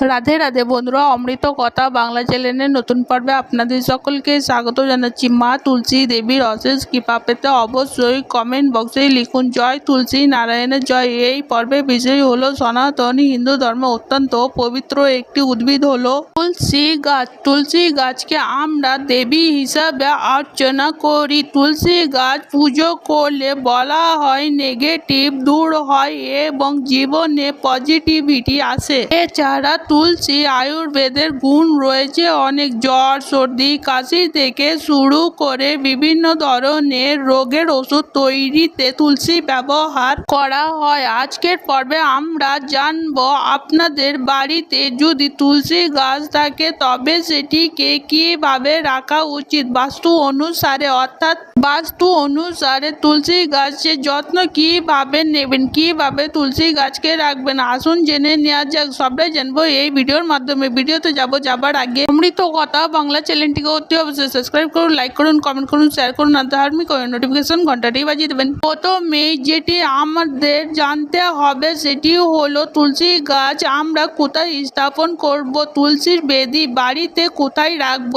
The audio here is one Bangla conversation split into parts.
রাধে রাধে বন্ধুরা, অমৃত কথা বাংলা চ্যানেলের নতুন পর্বে আপনাদের সকলকে স্বাগত জানাচ্ছি। মা তুলসী দেবীর অশেষ কৃপা পেতে অবশ্যই কমেন্ট বক্সে লিখুন, জয় তুলসী নারায়ণের জয়। এই পর্বে বিষয় হলো সনাতনী হিন্দু ধর্ম অত্যন্ত পবিত্র একটি উদ্ভিদ হলো তুলসী গাছ। তুলসী গাছকে আমরা দেবী হিসাবে অর্চনা করি। তুলসী গাছ পুজো করলে বলা হয় নেগেটিভ দূর হয় এবং জীবনে পজিটিভিটি আসে। এছাড়া তুলসী আয়ুর্বেদের গুণ রয়েছে অনেক জ্বর, সর্দি, কাশি থেকে শুরু করে বিভিন্ন ধরনের রোগের ওষুধ তৈরিতে তুলসী ব্যবহার করা হয়। আজকের পর্বে আমরা জানব আপনাদের বাড়িতে যদি তুলসী গাছ থাকে তবে সেটিকে কীভাবে রাখা উচিত? বাস্তু অনুসারে অর্থাৎ বাস্তু অনুসারে তুলসী গাছের যত্ন কীভাবে নেবেন? কীভাবে তুলসী গাছকে রাখবেন? আসুন জেনে নেওয়া যাক। সবটাই জানব এই ভিডিওর মাধ্যমে। ভিডিওতে যাব যাবার আগে অমৃত কথা বাংলা চ্যানেলটিকে অতি অবশ্যই সাবস্ক্রাইব করুন লাইক করুন কমেন্ট করুন শেয়ার করুন, আর ধার্মিক নোটিফিকেশন ঘন্টাটি বাজিয়ে দেবেন। প্রথমে যেটি আমাদের জানতে হবে সেটি হলো তুলসী গাছ আমরা কোথায় স্থাপন করব? তুলসীর বেদি বাড়িতে কোথায় রাখব?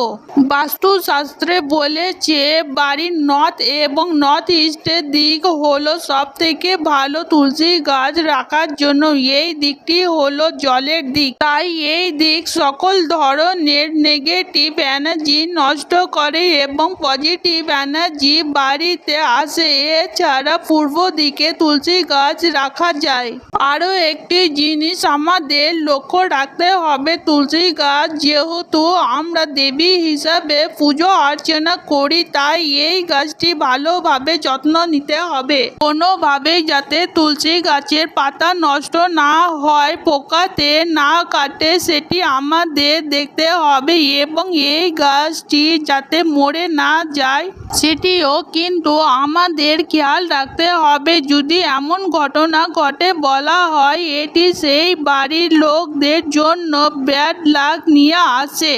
বাস্তুশাস্ত্রে বলেছে, বাড়ির নর্থ এবং নর্থ ইস্টের দিক হলো সব থেকে ভালো তুলসী গাছ রাখার জন্য। এই দিকটি হলো জলের দিক। তাই এই দিক সকল ধরনের নেগেটিভ এনার্জি নষ্ট করে এবং পজিটিভ এনার্জি বাড়িতে আসে। এছাড়া পূর্ব দিকে তুলসী গাছ রাখা যায়। আরও একটি জিনিস আমাদের লক্ষ্য রাখতে হবে, তুলসী গাছ যেহেতু আমরা দেবী হিসাবে পুজো অর্চনা করি, তাই এই গাছটি ভালোভাবে যত্ন নিতে হবে। কোনোভাবেই যাতে তুলসী গাছের পাতা নষ্ট না হয়, পোকাতে না কাটে, সেটি আমাদের দেখতে হবে এবং এই গাছটি যাতে মরে না যায়, সেটিও কিন্তু আমাদের খেয়াল রাখতে হবে। যদি এমন ঘটনা ঘটে বলা হয়, এটি সেই বাড়ির লোকদের জন্য ব্যাড লাক নিয়ে আসে।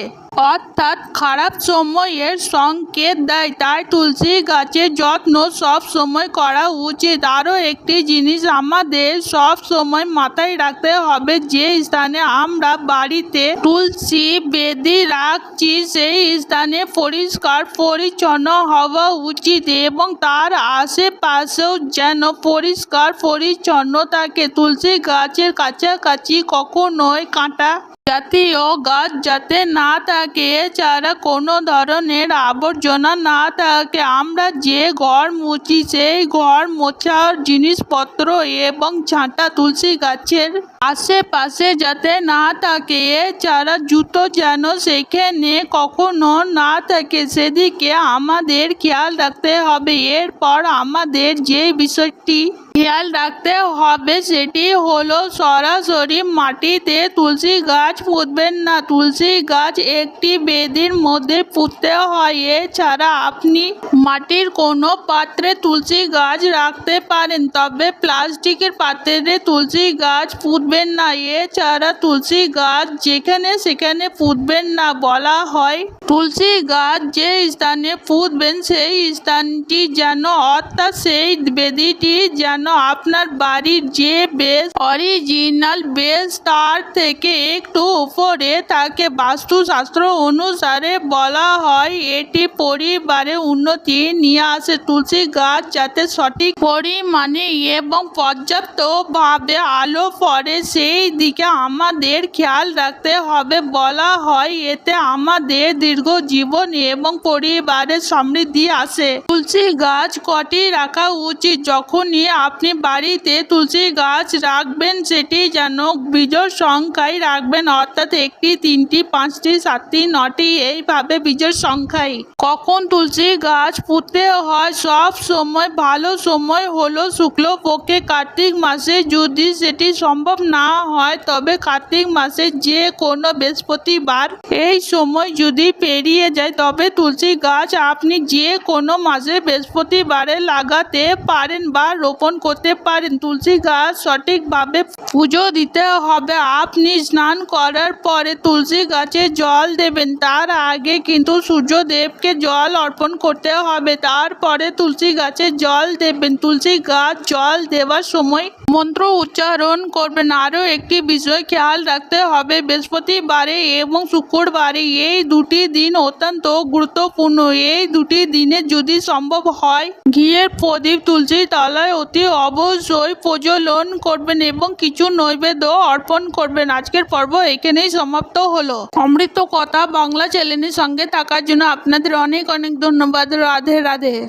অর্থাৎ খারাপ সময়ের সংকেত দেয়। তাই তুলসী গাছের যত্ন সব সময় করা উচিত। আরও একটি জিনিস আমাদের সব সময় মাথায় রাখতে হবে, যে স্থানে আমরা বাড়িতে তুলসী বেদি রাখছি, সেই স্থানে পরিষ্কার পরিচ্ছন্ন হওয়া উচিত এবং তার আশেপাশেও যেন পরিষ্কার পরিচ্ছন্ন থাকে। তুলসী গাছের কাছাকাছি কখনোই কাঁটা জাতীয় গাছ যাতে না থাকে, এছাড়া কোনো ধরনের আবর্জনা না থাকে। আমরা যে ঘর মুছি, সেই ঘর মোছার জিনিসপত্র এবং ঝাঁটা তুলসী গাছের আশেপাশে যাতে না থাকে, এছাড়া জুতো যেন সেখানে কখনো না থাকে, সেদিকে আমাদের খেয়াল রাখতে হবে। এরপর আমাদের যে বিষয়টি খেয়াল রাখতে হবে সেটি হলো সরাসরি মাটিতে তুলসী গাছ পুঁতবেন না। তুলসী গাছ একটি বেদির মধ্যে পুঁততে হয়। এছাড়া আপনি মাটির কোনো পাত্রে তুলসী গাছ রাখতে পারেন, তবে প্লাস্টিকের পাত্রে তুলসী গাছ পুঁতবেন না। এছাড়া তুলসী গাছ যেখানে সেখানে পুঁতবেন না বলা হয়। তুলসী গাছ যে স্থানে পুঁতবেন, সেই স্থানটি যেন, অর্থাৎ সেই বেদিটি যেন আপনার বাড়ির যে বেস অরিজিনাল বেস তার থেকে একটু উপরে তাকে বাস্তুশাস্ত্র অনুসারে বলা হয়, এটি পরিবারে উন্নতি নিয়ে আসে। তুলসী গাছ যাতে সঠিক পরিমাণে এবং পর্যাপ্তভাবে আলো পড়ে, সেই দিকে আমাদের খেয়াল রাখতে হবে। বলা হয়, এতে আমাদের দীর্ঘ জীবন এবং পরিবারের সমৃদ্ধি আসে। তুলসী গাছ কটি রাখা উচিত? যখনই আপনি বাড়িতে তুলসী গাছ রাখবেন, সেটি যেন বীজোর সংখ্যায় রাখবেন, অর্থাৎ একটি, তিনটি, পাঁচটি, সাতটি, নটি, এইভাবে বীজের সংখ্যায়। কখন তুলসী গাছ পুঁততে হয়, সব সময়, ভালো সময় হলো শুক্লপক্ষে কার্তিক মাসে। যদি সেটি সম্ভব না হয়, তবে কার্তিক মাসে যে কোনো বৃহস্পতিবার এই সময় যদি পেরিয়ে যায়, তবে তুলসী গাছ আপনি যে কোনো মাসে বৃহস্পতিবারে লাগাতে পারেন বা রোপণ করতে পারেন। তুলসী গাছ সঠিকভাবে পুজো দিতে হবে। আপনি স্নান করার পরে তুলসী গাছে জল দেবেন। তার আগে কিন্তু সূর্যদেবকে জল অর্পণ করতে হবে। তারপরে তুলসী গাছে জল দেবেন। তুলসী গাছ জল দেওয়ার সময় মন্ত্র উচ্চারণ করবেন। আরও একটি বিষয় খেয়াল রাখতে হবে। বৃহস্পতিবারে এবং শুক্রবারে এই দুটি দিন অত্যন্ত গুরুত্বপূর্ণ। এই দুটি দিনে যদি সম্ভব হয়, ঘিয়ের প্রদীপ তুলসী তলায় অতি অবশ্যই প্রজ্বলন করবেন এবং কিছু নৈবেদ্য অর্পণ করবেন। আজকের পর্ব এখানেই সমাপ্ত হলো। অমৃত কথা বাংলা চ্যানেলের সঙ্গে থাকার জন্য আপনাদের অনেক অনেক ধন্যবাদ। রাধে রাধে।